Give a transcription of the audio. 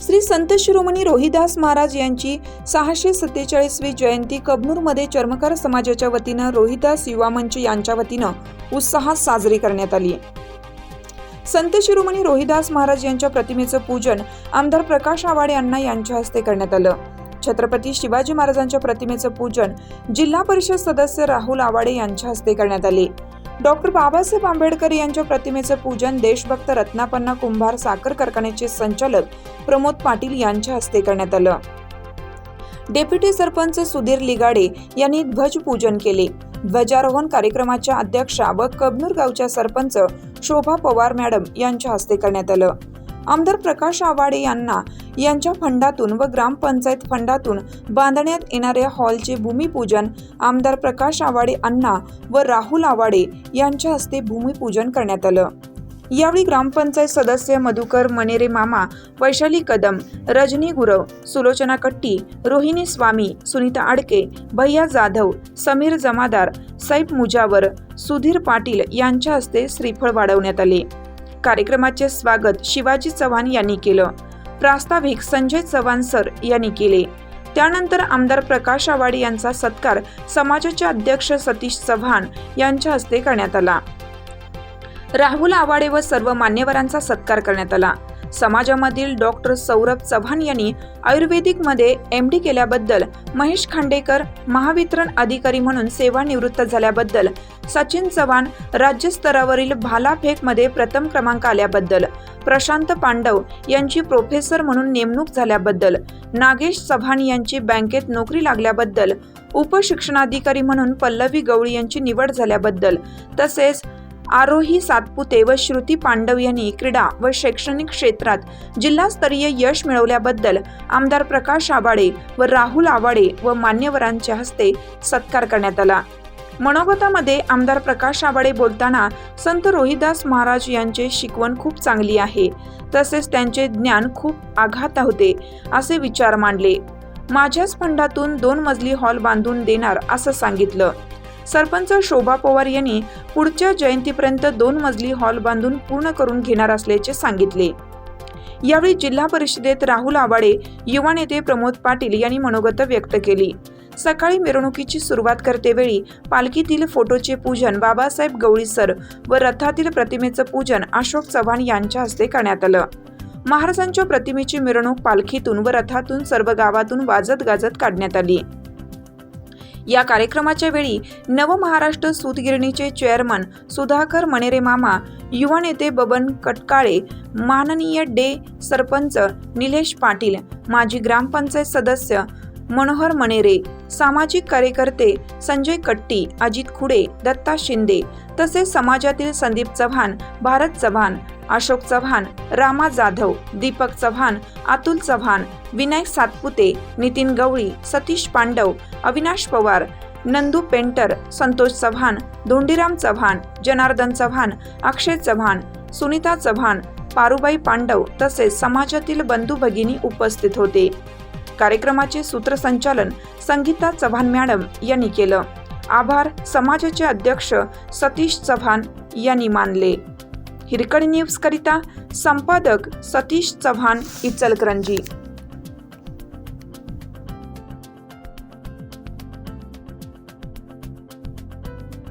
श्री संत शिरोमणी रोहिदास महाराज यांची सहाशे सत्तेचाळीसवी जयंती कबनूरमध्ये चर्मकार समाजाच्या वतीनं रोहिदास युवा मंच यांच्या वतीनं उत्साहात साजरी करण्यात आली संत शिरोमणी रोहिदास महाराज यांच्या प्रतिमेचं पूजन आमदार प्रकाश आवाडे अण्णा यांच्या हस्ते करण्यात आलं. छत्रपती शिवाजी महाराजांच्या प्रतिमेचं पूजन जिल्हा परिषद सदस्य राहुल आवाडे यांच्या हस्ते करण्यात आले. डॉक्टर बाबासाहेब आंबेडकर यांच्या प्रतिमेचं पूजन देशभक्त रत्नापन्ना कुंभार साखर कारखान्याचे संचालक प्रमोद पाटील यांच्या हस्ते करण्यात आलं. डेप्युटी सरपंच सुधीर लिगाडे यांनी ध्वजपूजन केले. ध्वजारोहण कार्यक्रमाच्या अध्यक्षा व कबनूर गावच्या सरपंच शोभा पवार मॅडम यांच्या हस्ते करण्यात आलं. आमदार प्रकाश आवाडे यांना यांच्या फंडातून व ग्रामपंचायत फंडातून बांधण्यात येणाऱ्या हॉलचे भूमिपूजन आमदार प्रकाश आवाडे अण्णा व राहुल आवाडे यांच्या हस्ते भूमिपूजन करण्यात आलं. यावेळी ग्रामपंचायत सदस्य मधुकर मनेरे मामा वैशाली कदम रजनी गुरव सुलोचना कट्टी रोहिणी स्वामी सुनीता आडके भैया जाधव समीर जमादार सैफ मुजावर सुधीर पाटील यांच्या हस्ते श्रीफळ वाढवण्यात आले. कार्यक्रमाचे स्वागत शिवाजी चव्हाण यांनी केलं. प्रास्ताविक संजय चव्हाण सर यांनी केले. त्यानंतर आमदार प्रकाश आवाडे यांचा सत्कार समाजाचे अध्यक्ष सतीश चव्हाण यांच्या हस्ते करण्यात आला. राहुल आवाडे व सर्व मान्यवरांचा सत्कार करण्यात आला. समाजामधील डॉक्टर सौरभ चव्हाण यांनी आयुर्वेदिकमध्ये एम डी केल्याबद्दल महेश खांडेकर महावितरण अधिकारी म्हणून सेवानिवृत्त झाल्याबद्दल सचिन चव्हाण राज्यस्तरावरील भालाफेकमध्ये प्रथम क्रमांक आल्याबद्दल प्रशांत पांडव यांची प्रोफेसर म्हणून नेमणूक झाल्याबद्दल नागेश चव्हाण यांची बँकेत नोकरी लागल्याबद्दल उपशिक्षणाधिकारी म्हणून पल्लवी गवळी यांची निवड झाल्याबद्दल तसेच आरोही सातपुते व श्रुती पांडव यांनी क्रीडा व शैक्षणिक क्षेत्रात जिल्हास्तरीय यश मिळवल्याबद्दल आमदार प्रकाश आवाडे व राहुल आवाडे व मान्यवरांच्या हस्ते सत्कार करण्यात आला. मनोगतामध्ये आमदार प्रकाश आवाडे बोलताना संत रोहिदास महाराज यांचे शिकवण खूप चांगली आहे. तसेच त्यांचे ज्ञान खूप आघात होते असे विचार मांडले. माझ्याच फंडातून दोन मजली हॉल बांधून देणार असं सांगितलं. सरपंच शोभा पवार यांनी पुढच्या जयंतीपर्यंत दोन मजली हॉल बांधून पूर्ण करून घेणार असल्याचे सांगितले. यावेळी जिल्हा परिषदेत राहुल आवाडे युवा नेते प्रमोद पाटील यांनी मनोगत व्यक्त केली. सकाळी मिरवणुकीची सुरुवात करतेवेळी पालखीतील फोटोचे पूजन बाबासाहेब गवळी सर व रथातील प्रतिमेचं पूजन अशोक चव्हाण यांच्या हस्ते करण्यात आलं. महाराजांच्या प्रतिमेची मिरवणूक पालखीतून व रथातून सर्व गावातून वाजत गाजत काढण्यात आली. या कार्यक्रमाच्या वेळी नवमहाराष्ट्र सूतगिरणीचे चेअरमन सुधाकर मणेरे मामा युवा नेते बबन कटकाळे माननीय डे सरपंच निलेश पाटील माजी ग्रामपंचायत सदस्य मनोहर मणेरे सामाजिक कार्यकर्ते संजय कट्टी अजित खुडे दत्ता शिंदे तसेच समाजातील संदीप चव्हाण भारत चव्हाण अशोक चव्हाण रामा जाधव दीपक चव्हाण अतुल चव्हाण विनायक सातपुते नितीन गवळी सतीश पांडव अविनाश पवार नंदू पेंटर संतोष चव्हाण धोंडीराम चव्हाण जनार्दन चव्हाण अक्षय चव्हाण सुनीता चव्हाण पारुबाई पांडव तसेच समाजातील बंधू भगिनी उपस्थित होते. कार्यक्रमाचे सूत्रसंचालन संगीता चव्हाण मॅडम यांनी केलं. आभार समाजाचे अध्यक्ष सतीश चव्हाण यांनी मानले. हिरकड न्यूज करिता संपादक सतीश चव्हाण इचलकरंजी.